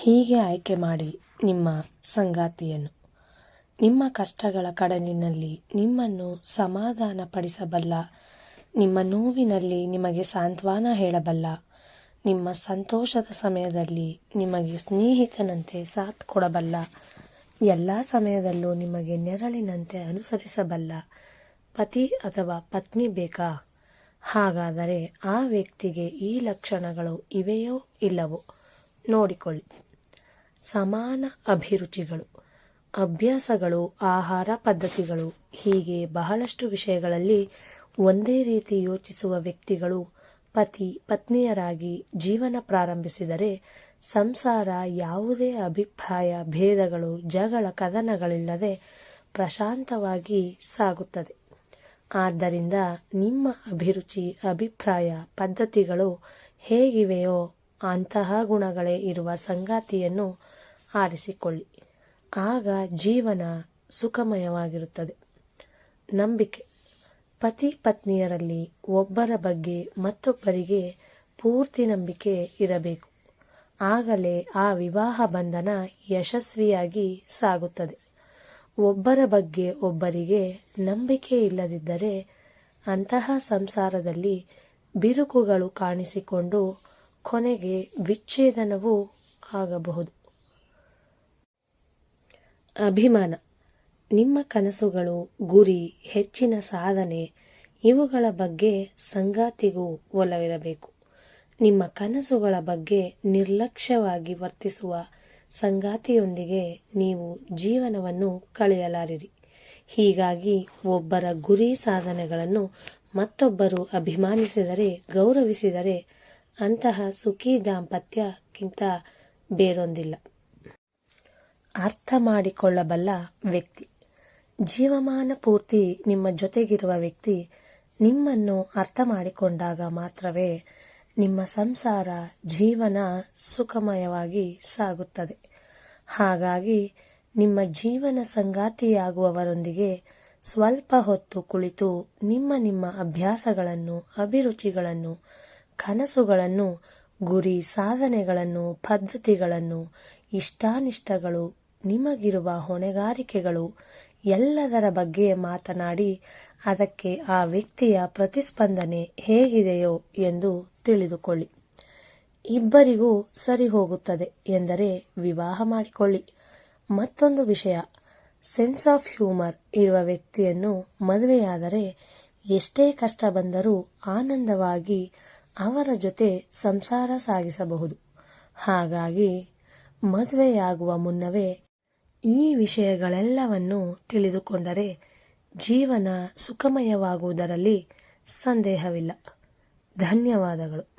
ಹೀಗೆ ಆಯ್ಕೆ ಮಾಡಿ ನಿಮ್ಮ ಸಂಗಾತಿಯನ್ನು. ನಿಮ್ಮ ಕಷ್ಟಗಳ ಕಡಲಿನಲ್ಲಿ ನಿಮ್ಮನ್ನು ಸಮಾಧಾನಪಡಿಸಬಲ್ಲ, ನಿಮ್ಮ ನೋವಿನಲ್ಲಿ ನಿಮಗೆ ಸಾಂತ್ವನ ಹೇಳಬಲ್ಲ, ನಿಮ್ಮ ಸಂತೋಷದ ಸಮಯದಲ್ಲಿ ನಿಮಗೆ ಸ್ನೇಹಿತನಂತೆ ಸಾಥ್ ಕೊಡಬಲ್ಲ ಎಲ್ಲ ಸಮಯದಲ್ಲೂ ನಿಮಗೆ ನೆರಳಿನಂತೆ ಅನುಸರಿಸಬಲ್ಲ ಪತಿ ಅಥವಾ ಪತ್ನಿ ಬೇಕಾ? ಹಾಗಾದರೆ ಆ ವ್ಯಕ್ತಿಗೆ ಈ ಲಕ್ಷಣಗಳು ಇವೆಯೋ ಇಲ್ಲವೋ ನೋಡಿಕೊಳ್ಳಿ. ಸಮಾನ ಅಭಿರುಚಿಗಳು, ಅಭ್ಯಾಸಗಳು, ಆಹಾರ ಪದ್ಧತಿಗಳು. ಹೀಗೆ ಬಹಳಷ್ಟು ವಿಷಯಗಳಲ್ಲಿ ಒಂದೇ ರೀತಿ ಯೋಚಿಸುವ ವ್ಯಕ್ತಿಗಳು ಪತಿ, ಪತ್ನಿಯರಾಗಿ ಜೀವನ ಪ್ರಾರಂಭಿಸಿದರೆ ಸಂಸಾರ ಯಾವುದೇ ಅಭಿಪ್ರಾಯ, ಭೇದಗಳು, ಜಗಳ, ಕದನಗಳಿಲ್ಲದೆ ಪ್ರಶಾಂತವಾಗಿ ಸಾಗುತ್ತದೆ. ಆದ್ದರಿಂದ ನಿಮ್ಮ ಅಭಿರುಚಿ, ಅಭಿಪ್ರಾಯ, ಪದ್ಧತಿಗಳು ಹೇಗಿವೆಯೋ ಅಂತಹ ಗುಣಗಳೇ ಇರುವ ಸಂಗಾತಿಯನ್ನು ಆರಿಸಿಕೊಳ್ಳಿ. ಆಗ ಜೀವನ ಸುಖಮಯವಾಗಿರುತ್ತದೆ. ನಂಬಿಕೆ. ಪತಿ ಪತ್ನಿಯರಲ್ಲಿ ಒಬ್ಬರ ಬಗ್ಗೆ ಮತ್ತೊಬ್ಬರಿಗೆ ಪೂರ್ತಿ ನಂಬಿಕೆ ಇರಬೇಕು. ಆಗಲೇ ಆ ವಿವಾಹ ಬಂಧನ ಯಶಸ್ವಿಯಾಗಿ ಸಾಗುತ್ತದೆ. ಒಬ್ಬರ ಬಗ್ಗೆ ಒಬ್ಬರಿಗೆ ನಂಬಿಕೆ ಇಲ್ಲದಿದ್ದರೆ ಅಂತಹ ಸಂಸಾರದಲ್ಲಿ ಬಿರುಕುಗಳು ಕಾಣಿಸಿಕೊಂಡು ಕೊನೆಗೆ ವಿಚ್ಛೇದನವೂ ಆಗಬಹುದು. ಅಭಿಮಾನ. ನಿಮ್ಮ ಕನಸುಗಳು, ಗುರಿ, ಹೆಚ್ಚಿನ ಸಾಧನೆ, ಇವುಗಳ ಬಗ್ಗೆ ಸಂಗಾತಿಗೂ ಒಲವಿರಬೇಕು. ನಿಮ್ಮ ಕನಸುಗಳ ಬಗ್ಗೆ ನಿರ್ಲಕ್ಷ್ಯವಾಗಿ ವರ್ತಿಸುವ ಸಂಗಾತಿಯೊಂದಿಗೆ ನೀವು ಜೀವನವನ್ನು ಕಳೆಯಲಾರಿರಿ. ಹೀಗಾಗಿ ಒಬ್ಬರ ಗುರಿ ಸಾಧನೆಗಳನ್ನು ಮತ್ತೊಬ್ಬರು ಅಭಿಮಾನಿಸಿದರೆ, ಗೌರವಿಸಿದರೆ ಅಂತಹ ಸುಖಿ ದಾಂಪತ್ಯಕ್ಕಿಂತ ಬೇರೊಂದಿಲ್ಲ. ಅರ್ಥ ಮಾಡಿಕೊಳ್ಳಬಲ್ಲ ವ್ಯಕ್ತಿ. ಜೀವಮಾನ ಪೂರ್ತಿ ನಿಮ್ಮ ಜೊತೆಗಿರುವ ವ್ಯಕ್ತಿ ನಿಮ್ಮನ್ನು ಅರ್ಥ ಮಾಡಿಕೊಂಡಾಗ ಮಾತ್ರವೇ ನಿಮ್ಮ ಸಂಸಾರ ಜೀವನ ಸುಖಮಯವಾಗಿ ಸಾಗುತ್ತದೆ. ಹಾಗಾಗಿ ನಿಮ್ಮ ಜೀವನ ಸಂಗಾತಿಯಾಗುವವರೊಂದಿಗೆ ಸ್ವಲ್ಪ ಹೊತ್ತು ಕುಳಿತು ನಿಮ್ಮ ನಿಮ್ಮ ಅಭ್ಯಾಸಗಳನ್ನು, ಅಭಿರುಚಿಗಳನ್ನು ಕನಸುಗಳನ್ನು, ಗುರಿ ಸಾಧನೆಗಳನ್ನು, ಪದ್ಧತಿಗಳನ್ನು, ಇಷ್ಟಾನಿಷ್ಟಗಳು, ನಿಮಗಿರುವ ಹೊಣೆಗಾರಿಕೆಗಳು ಎಲ್ಲದರ ಬಗ್ಗೆ ಮಾತನಾಡಿ ಅದಕ್ಕೆ ಆ ವ್ಯಕ್ತಿಯ ಪ್ರತಿಸ್ಪಂದನೆ ಹೇಗಿದೆಯೋ ಎಂದು ತಿಳಿದುಕೊಳ್ಳಿ. ಇಬ್ಬರಿಗೂ ಸರಿ ಹೋಗುತ್ತದೆ ಎಂದರೆ ವಿವಾಹ ಮಾಡಿಕೊಳ್ಳಿ. ಮತ್ತೊಂದು ವಿಷಯ, ಸೆನ್ಸ್ ಆಫ್ ಹ್ಯೂಮರ್ ಇರುವ ವ್ಯಕ್ತಿಯನ್ನು ಮದುವೆಯಾದರೆ ಎಷ್ಟೇ ಕಷ್ಟ ಬಂದರೂ ಆನಂದವಾಗಿ ಅವರ ಜೊತೆ ಸಂಸಾರ ಸಾಗಿಸಬಹುದು. ಹಾಗಾಗಿ ಮದುವೆಯಾಗುವ ಮುನ್ನವೇ ಈ ವಿಷಯಗಳೆಲ್ಲವನ್ನು ತಿಳಿದುಕೊಂಡರೆ ಜೀವನ ಸುಖಮಯವಾಗುವುದರಲ್ಲಿ ಸಂದೇಹವಿಲ್ಲ. ಧನ್ಯವಾದಗಳು.